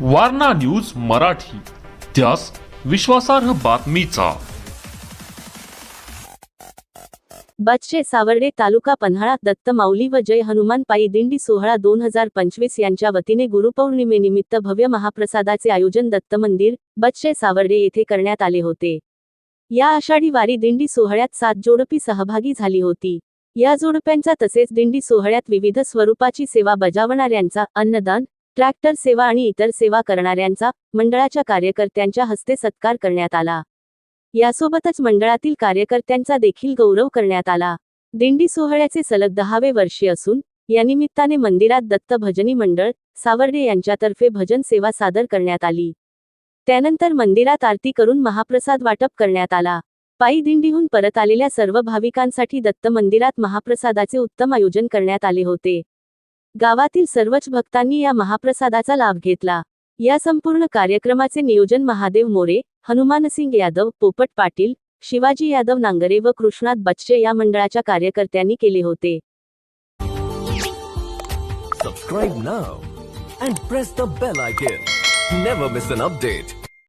Warna news Marathi. त्यास विश्वासार्ह बातमीचा. बच्चे सावर्डे तालुका पन्हाळा दत्त माऊली व जय हनुमान पायी दिंडी सोहळा दोन हजार पंचवीस यांच्या वतीने गुरुपौर्णिमेनिमित्त भव्य महाप्रसादाचे आयोजन दत्त मंदिर बच्चे सावर्डे येथे करण्यात आले होते. या आषाढी वारी दिंडी सोहळ्यात सात जोडपी सहभागी झाली होती. या जोडप्यांचा तसेच दिंडी सोहळ्यात विविध स्वरूपाची सेवा बजावणाऱ्यांचा अन्नदान ट्रॅक्टर सेवा आणि इतर सेवा करणाऱ्यांचा मंडळाच्या कार्यकर्त्यांच्या हस्ते सत्कार करण्यात आला. यासोबतच मंडळातील कार्यकर्त्यांचा देखील गौरव करण्यात आला. दिंडी सोहळ्याचे सलग दहावे वर्षे असून या निमित्ताने मंदिरात दत्त भजनी मंडळ सावर्डे यांच्यातर्फे भजन सेवा सादर करण्यात आली. त्यानंतर मंदिरात आरती करून महाप्रसाद वाटप करण्यात आला. पायी दिंडीहून परत आलेल्या सर्व भाविकांसाठी दत्त मंदिरात महाप्रसादाचे उत्तम आयोजन करण्यात आले होते. गावातील सर्वच भक्तांनी या महाप्रसादाचा लाभ घेतला या संपूर्ण कार्यक्रमाचे नियोजन महादेव मोरे हनुमानसिंग यादव पोपट पाटील शिवाजी यादव नांगरे व कृष्णात बच्चे या मंडळाच्या कार्यकर्त्यांनी केले होते Subscribe now and press the bell icon. Never miss an update.